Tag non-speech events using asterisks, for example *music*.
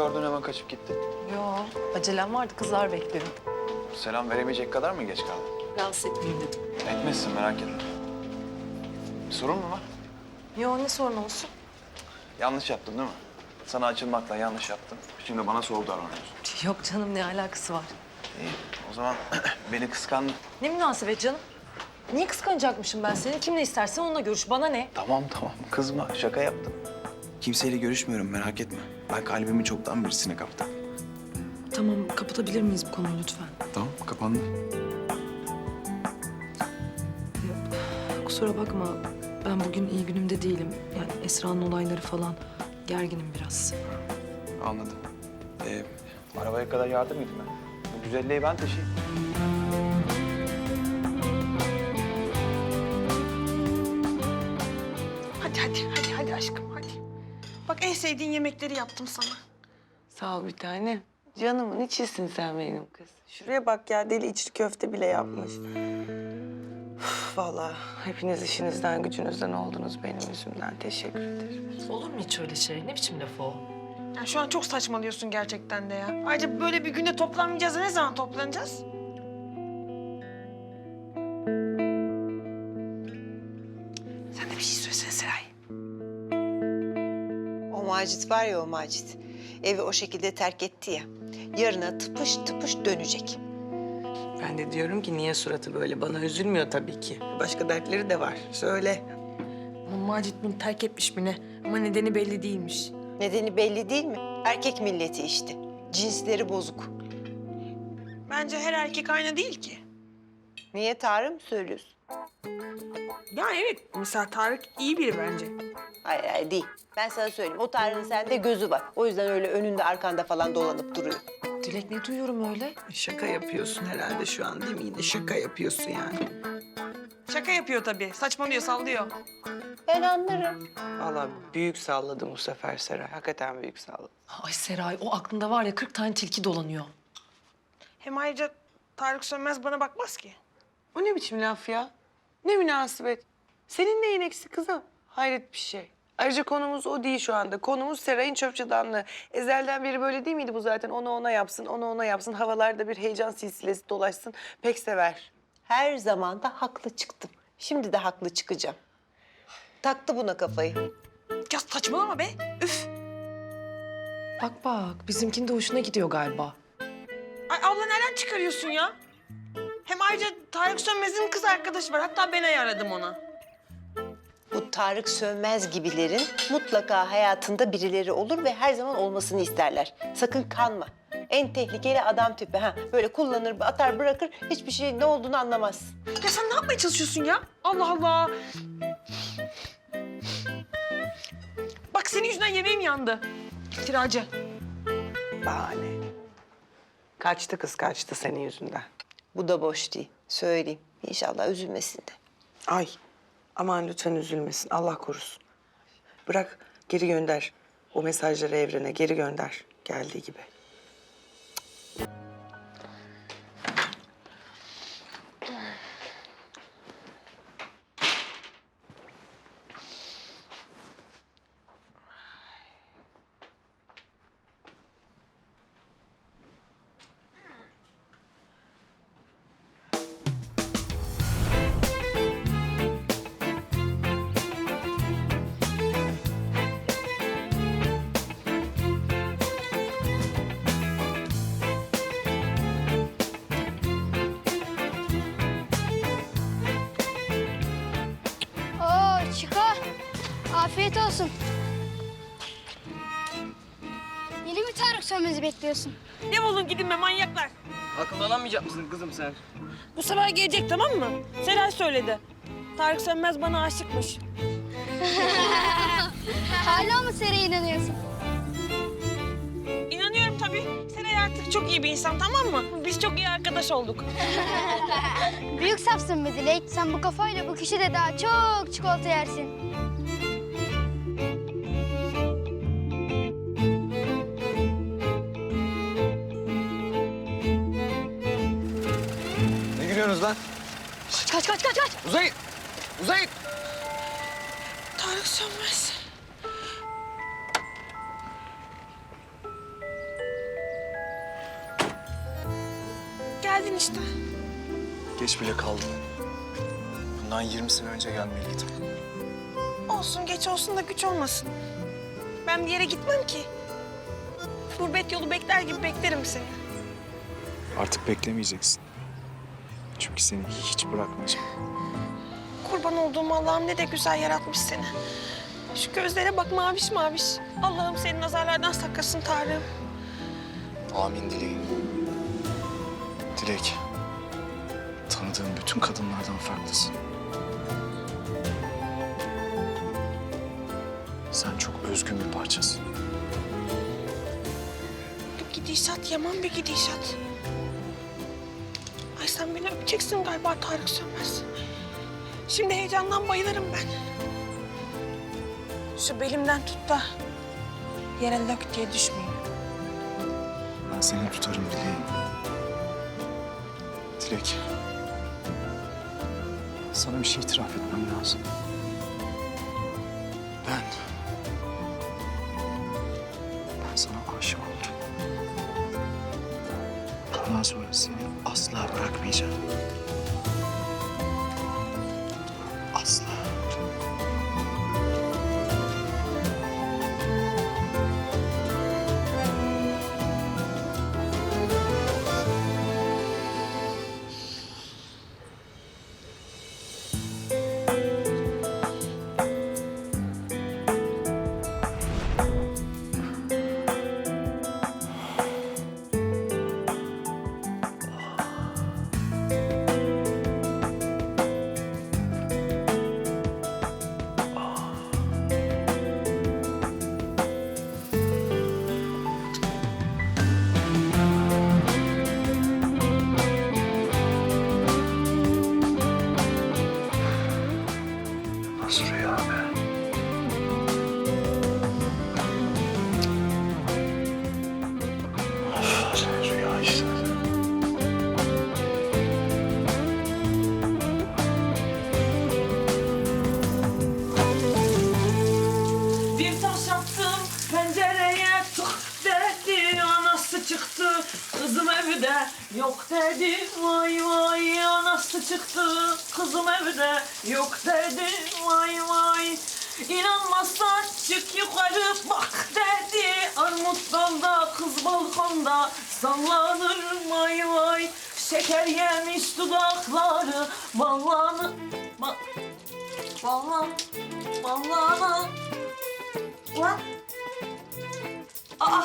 gördün hemen kaçıp gittin? Yo, acelem vardı. Kızlar bekliyor. Selam veremeyecek kadar mı geç kaldın? Rahatsız etmeyeyim dedim. Etmezsin merak etme. Bir sorun mu var? Yo, ne sorun olsun? Yanlış yaptın değil mi? Sana açılmakla yanlış yaptım. Şimdi bana soğuk davranıyorsun. Yok canım, ne alakası var? İyi, o zaman *clears throat* beni kıskandın. Ne münasebet canım? Niye kıskanacakmışım ben seni? Kimle istersen onunla görüş. Bana ne? Tamam tamam kızma şaka yaptım. Kimseyle görüşmüyorum merak etme. Ben kalbimi çoktan birisine kaptım. Tamam, kapatabilir miyiz bu konuyu lütfen? Tamam kapandı. Kusura bakma, ben bugün iyi günümde değilim. Yani Esra'nın olayları falan gerginim biraz. Anladım. Ee, arabaya kadar yardım edeyim ben. Bu güzelliği ben taşıyayım. Sevdiğin yemekleri yaptım sana. Sağ ol bir tane. Canımın içisin sen benim kız. Şuraya bak ya deli içli köfte bile yapmış. Üf, Vallahi hepiniz işinizden gücünüzden oldunuz benim yüzümden. Teşekkür ederim. Olur mu hiç öyle şey? Ne biçim laf o? Ya şu an çok saçmalıyorsun gerçekten de ya. Ayrıca böyle bir günde toplanmayacağız da ne zaman toplanacağız? Macit var ya o Macit. Evi o şekilde terk etti ya. Yarına tıpış tıpış dönecek. Ben de diyorum ki niye suratı böyle? Bana üzülmüyor tabii ki. Başka dertleri de var. Söyle. Ama Macit bunu terk etmiş mi ne? Ama nedeni belli değilmiş. Nedeni belli değil mi? Erkek milleti işte. Cinsleri bozuk. Bence her erkek aynı değil ki. Niye Tarık mı söylüyorsun? Ya evet mesela Tarık iyi biri bence. Hayır hayır değil. Ben sana söyleyeyim. O Tarık'ın sende gözü var. O yüzden öyle önünde arkanda falan dolanıp duruyor. Dilek ne duyuyorum öyle? Şaka yapıyorsun herhalde şu an değil mi? Yine şaka yapıyorsun yani. Şaka yapıyor tabii. Saçmalıyor, sallıyor. Ben anlarım. Vallahi büyük salladım bu sefer Seray. Hakikaten büyük salladım. Ay Seray, o aklında var ya 40 tane tilki dolanıyor. Hem ayrıca Tarık Sönmez bana bakmaz ki. O ne biçim laf ya? Ne münasebet? Senin neyin eksik kızım? Hayret bir şey. Ayrıca konumuz o değil şu anda. Konumuz Seray'ın çöpçadanlığı. Ezelden beri böyle değil miydi bu zaten? Onu ona yapsın, onu ona yapsın. Havalarda bir heyecan silsilesi dolaşsın. Pek sever. Her zaman da haklı çıktım. Şimdi de haklı çıkacağım. Taktı buna kafayı. Ya saçmalama be. Üf. Bak bak, bizimkinin de hoşuna gidiyor galiba. Ay abla nereden çıkarıyorsun ya? Hem ayrıca Tarık Sönmez'in kız arkadaşı var. Hatta ben ayarladım ona. Bu Tarık Sönmez gibilerin mutlaka hayatında birileri olur ve her zaman olmasını isterler. Sakın kanma. En tehlikeli adam tipi. Ha, böyle kullanır, atar, bırakır. Hiçbir şey ne olduğunu anlamaz. Ya sen ne yapmaya çalışıyorsun ya? Allah Allah. Bak senin yüzünden yemeğim yandı. Kiracı. Bahane. Kaçtı kız kaçtı senin yüzünden. Bu da boş değil. Söyleyeyim. İnşallah üzülmesin de. Ay aman lütfen üzülmesin Allah korusun. Bırak geri gönder o mesajları evrene geri gönder geldiği gibi. Afiyet olsun. Yeni bir Tarık Sönmez'i bekliyorsun. Ne bulun gidin be manyaklar. Akıllanamayacak mısın kızım sen? Bu sefer gelecek tamam mı? Seray söyledi. Tarık Sönmez bana aşıkmış. *laughs* Hala mı Seray'a inanıyorsun? İnanıyorum tabii. Seray artık çok iyi bir insan tamam mı? Biz çok iyi arkadaş olduk. *laughs* Büyük safsın be Dilek. Sen bu kafayla bu kişide daha çok çikolata yersin. Kaç kaç kaç kaç. Uzayın. Uzayın. Tarık Sönmez. Geldin işte. Geç bile kaldım. Bundan 20 sene önce gelmeliydim. Olsun geç olsun da güç olmasın. Ben bir yere gitmem ki. Gurbet yolu bekler gibi beklerim seni. Artık beklemeyeceksin. Çünkü seni hiç bırakmayacağım. Kurban olduğum Allah'ım ne de güzel yaratmış seni. Şu gözlere bak maviş maviş. Allah'ım seni nazarlardan saklasın Tarık'ım. Amin dileğim. Dilek. Tanıdığım bütün kadınlardan farklısın. Sen çok özgün bir parçasın. Bu gidişat yaman bir gidişat. Sen beni öpeceksin galiba Tarık Sönmez. Şimdi heyecandan bayılırım ben. Şu belimden tut da yere lök diye düşmeyeyim. Ben seni tutarım dileğim. Dilek. Sana bir şey itiraf etmem lazım. Bırakmayacağım. Yok dedi vay vay anası çıktı kızım evde yok dedi vay vay İnanmazsan çık yukarı bak dedi Armut dalda kız balkonda sallanır vay vay Şeker yemiş dudakları ballanır ba, ballan ballanır Lan. Aa.